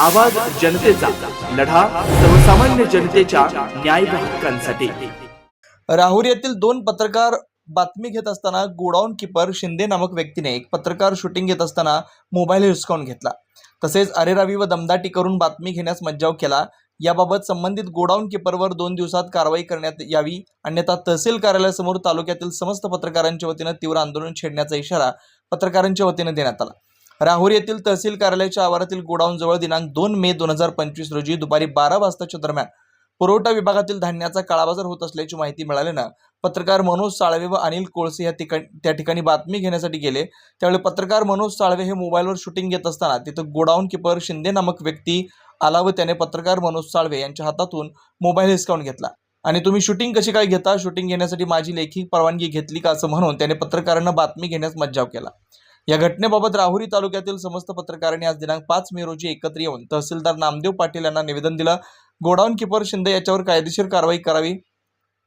आवाज जनतेचा लढा सर्वसामान्य जनतेच्या न्याय हक्कांसाठी. राहुरी येथील दोन पत्रकार बातमी घेत असताना गोडाऊन किपर शिंदे नामक व्यक्तीने एक पत्रकार शूटिंग घेत असताना मोबाईल हिसकावून घेतला. तसेच अरेरावी व दमदाटी करून बातमी घेण्यास मज्जाव केला. याबाबत संबंधित गोडाऊन किपरवर दोन दिवसात कारवाई करण्यात यावी. अन्यथा तहसील कार्यालयासमोर तालुक्यातील समस्त पत्रकारांच्या वतीनं तीव्र आंदोलन छेडण्याचा इशारा पत्रकारांच्या वतीनं देण्यात आला. राहुरी येथील तहसील कार्यालयाच्या आवारातील गोडाऊनजवळ दिनांक दोन मे दोन हजार पंचवीस रोजी दुपारी बारा वाजताच्या दरम्यान पुरवठा विभागातील धान्याचा काळाबाजार होत असल्याची माहिती मिळाल्यानं पत्रकार मनोज साळवे व अनिल कोळसे या ठिकाणी त्या ठिकाणी बातमी घेण्यासाठी गेले. त्यावेळी पत्रकार मनोज साळवे हे मोबाईलवर शूटिंग घेत असताना तिथं गोडाऊन किपर शिंदे नामक व्यक्ती आला व त्याने पत्रकार मनोज साळवे यांच्या हातातून मोबाईल हिसकावून घेतला. आणि तुम्ही शूटिंग कशी काय घेता? शूटिंग घेण्यासाठी माझी लेखी परवानगी घेतली का? असं म्हणून त्याने पत्रकारांना बातमी घेण्यास मज्जाव केला. या घटनेबाबत राहुरी तालुक्यातील समस्त पत्रकारांनी आज दिनांक पाच मे रोजी एकत्र येऊन तहसीलदार नामदेव पाटील यांना निवेदन दिलं. गोडाऊन किपर शिंदे याच्यावर कायदेशीर कारवाई करावी.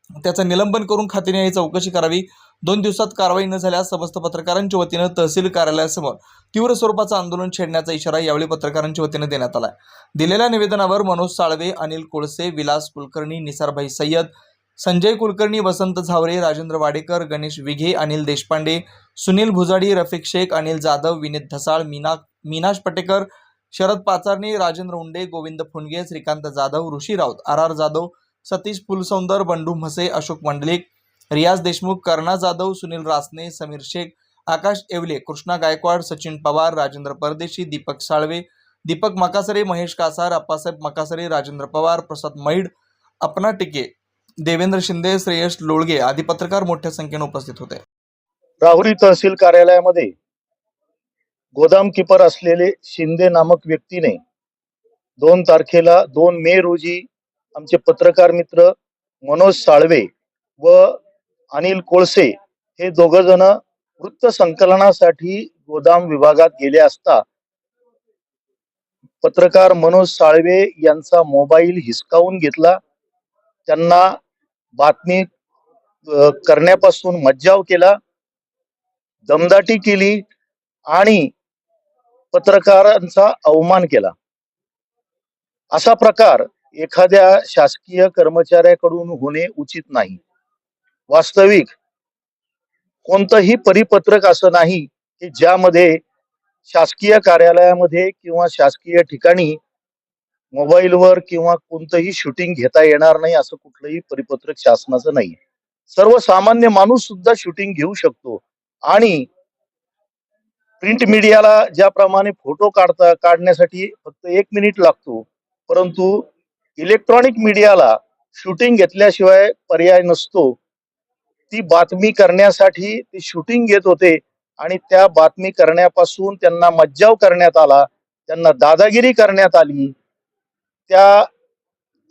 त्याचं निलंबन करून खात्याने चौकशी करावी. दोन दिवसात कारवाई न झाल्यास समस्त पत्रकारांच्या वतीनं तहसील कार्यालयासमोर तीव्र स्वरूपाचं आंदोलन छेडण्याचा इशारा यावेळी पत्रकारांच्या वतीनं देण्यात आला दिलेल्या निवेदनावर मनोज साळवे अनिल कोळसे विलास कुलकर्णी निसारभाई सय्यद संजय कुलकर्णी वसंत झावरे राजेंद्र वाडेकर गणेश विघे अनिल देशपांडे सुनील भुजाडी रफिक शेख अनिल जाधव विनीत धसाळ मीना मीनाश पटेकर शरद पाचारणे राजेंद्र उंडे गोविंद फुंडगे श्रीकांत जाधव ऋषी राऊत आर आर जाधव सतीश फुलसौंदर बंडू म्हसे अशोक मंडलिक रियाज देशमुख कर्णा जाधव सुनील रासने समीर शेख आकाश येवले कृष्णा गायकवाड सचिन पवार राजेंद्र परदेशी दीपक साळवे दीपक मकासरे महेश कासार अप्पासाहेब मकासरे राजेंद्र पवार प्रसाद मैड अपना टिके. देवेंद्र शिंदे श्रेयश लोळगे आदी पत्रकार मोठ्या संख्येने उपस्थित होते. राहुरी तहसील कार्यालयामध्ये गोदाम किपर असलेले शिंदे नामक व्यक्तीने दोन तारखेला दोन मे रोजी आमचे पत्रकार मित्र मनोज साळवे व अनिल कोळसे हे दोघ जण वृत्त संकलनासाठी गोदाम विभागात गेले असता पत्रकार मनोज साळवे यांचा मोबाईल हिसकावून घेतला. त्यांना बातमी करण्यापासून मज्जाव केला दमदाटी केली आणि पत्रकारांचा अवमान केला. असा प्रकार एखाद्या शासकीय कर्मचाऱ्याकडून होणे उचित नाही. वास्तविक कोणतंही परिपत्रक असं नाही की ज्यामध्ये शासकीय कार्यालयामध्ये किंवा शासकीय ठिकाणी मोबाईलवर किंवा कोणतंही शूटिंग घेता येणार नाही असं कुठलंही परिपत्रक शासनाचं नाही सर्वसामान्य माणूस सुद्धा शूटिंग घेऊ शकतो. आणि प्रिंट मीडियाला ज्याप्रमाणे फोटो काढता काढण्यासाठी फक्त एक मिनिट लागतो. परंतु इलेक्ट्रॉनिक मीडियाला शूटिंग घेतल्याशिवाय पर्याय नसतो. ती बातमी करण्यासाठी ते शूटिंग घेत होते आणि त्या बातमी करण्यापासून त्यांना मज्जाव करण्यात आला. त्यांना दादागिरी करण्यात आली. त्या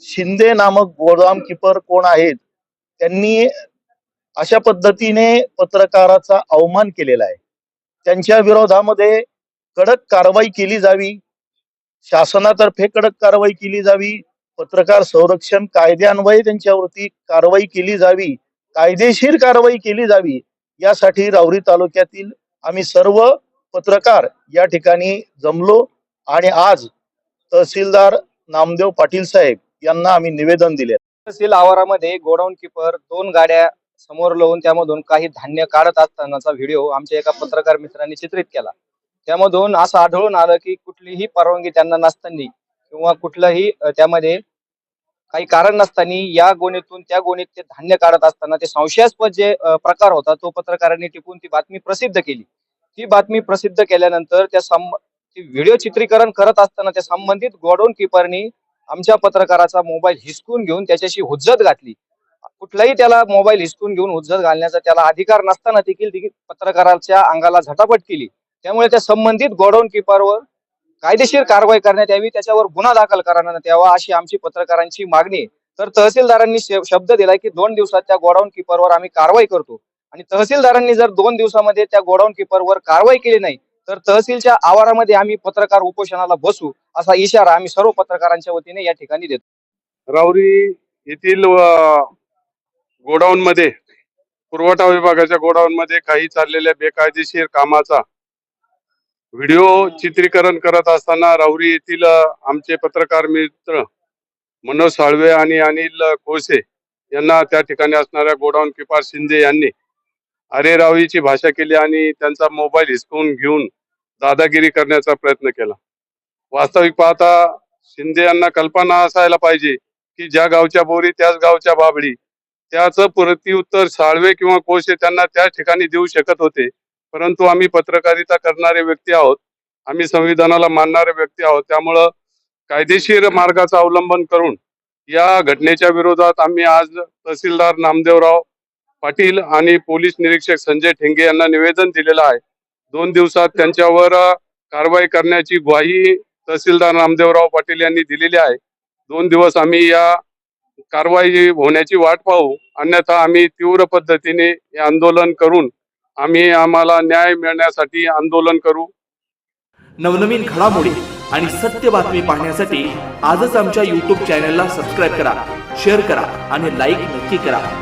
शिंदे नामक गोदाम किपर कोण आहेत त्यांनी अशा पद्धतीने पत्रकाराचा अवमान केलेला आहे. त्यांच्या विरोधामध्ये कडक कारवाई केली जावी शासनातर्फे कडक कारवाई केली जावी पत्रकार संरक्षण कायद्यान्वये त्यांच्यावरती कारवाई केली जावी कायदेशीर कारवाई केली जावी यासाठी रावरी तालुक्यातील आम्ही सर्व पत्रकार या ठिकाणी जमलो आणि आज तहसीलदार नामदेव पाटील साहेब यांना आम्ही निवेदन दिले. तहसील आवारामध्ये गोडाऊन किपर दोन गाड्या समोर लावून त्यामधून काही धान्य काढत असतानाचा व्हिडिओ आमच्या एका पत्रकार मित्रांनी चित्रित केला. त्यामधून असं आढळून आलं की कुठलीही परवानगी त्यांना नसताना किंवा कुठलंही त्यामध्ये काही कारण नसताना या गोणीतून त्या गोणीत ते धान्य काढत असताना ते संशयास्पद जे प्रकार होता तो पत्रकारांनी टिपून ती बातमी प्रसिद्ध केली. ती बातमी प्रसिद्ध केल्यानंतर त्या व्हिडिओ चित्रीकरण करत असताना त्या संबंधित गोडाऊन किपरनी आमच्या पत्रकाराचा मोबाईल हिसकून घेऊन त्याच्याशी हुज्जत घातली. कुठलाही त्याला मोबाईल हिसकून घेऊन हुज्जत घालण्याचा त्याला अधिकार नसताना देखील पत्रकाराच्या अंगाला झटापट केली. त्यामुळे त्या संबंधित गोडाऊन किपरवर कायदेशीर कारवाई करण्यात यावी त्याच्यावर गुन्हा दाखल करण्यात यावा अशी आमची पत्रकारांची मागणी तर तहसीलदारांनी शब्द दिलाय की दोन दिवसात त्या गोडाऊन किपरवर आम्ही कारवाई करतो. आणि तहसीलदारांनी जर दोन दिवसामध्ये त्या गोडाऊन किपरवर कारवाई केली नाही तर तहसीलच्या आवारामध्ये आम्ही पत्रकार उपोषणाला बसू असा इशारा आम्ही सर्व पत्रकारांच्या वतीने या ठिकाणी देतो. राऊरी येथील गोडाऊन मध्ये पुरवठा विभागाच्या गोडाऊन मध्ये काही चाललेल्या बेकायदेशीर कामाचा व्हिडिओ चित्रीकरण करत असताना राहुरी येथील आमचे पत्रकार मित्र मनोज साळवे आणि अनिल कोळसे यांना त्या ठिकाणी असणाऱ्या गोडाऊन किपार शिंदे यांनी अरे रावीची भाषा केली आणि त्यांचा मोबाईल हिसकवून घेऊन दादागिरी करण्याचा प्रयत्न केला. वास्तविक पाहता शिंदे यांना कल्पना असायला पाहिजे की ज्या गावच्या बोरी त्याच गावच्या बाबडी त्याचं प्रत्युत्तर साळवे किंवा कोशे त्यांना त्या ठिकाणी देऊ शकत होते. परंतु आम्ही पत्रकारिता करणारे व्यक्ती आहोत. आम्ही संविधानाला मानणारे व्यक्ती आहोत. त्यामुळं कायदेशीर मार्गाचा अवलंबन करून या घटनेच्या विरोधात आम्ही आज तहसीलदार नामदेवराव पाटील आणि पोलीस निरीक्षक संजय ठेंगे यांना निवेदन दिलेलं आहे. दोन दिवसात त्यांच्यावर कारवाई करण्याची ग्वाही तहसीलदार रामदेवराव पाटील यांनी दिलेली आहे. दोन दिवस आम्ही या कारवाई होण्याची वाट पाहू. अन्यथा आम्ही तीव्र पद्धतीने हे आंदोलन करून आम्ही आम्हाला न्याय मिळण्यासाठी आंदोलन करू. नवनवीन घडामोडी आणि सत्य बातमी पाहण्यासाठी आजच आमच्या यूट्यूब चॅनलला सबस्क्राईब करा शेअर करा आणि लाईक नक्की करा.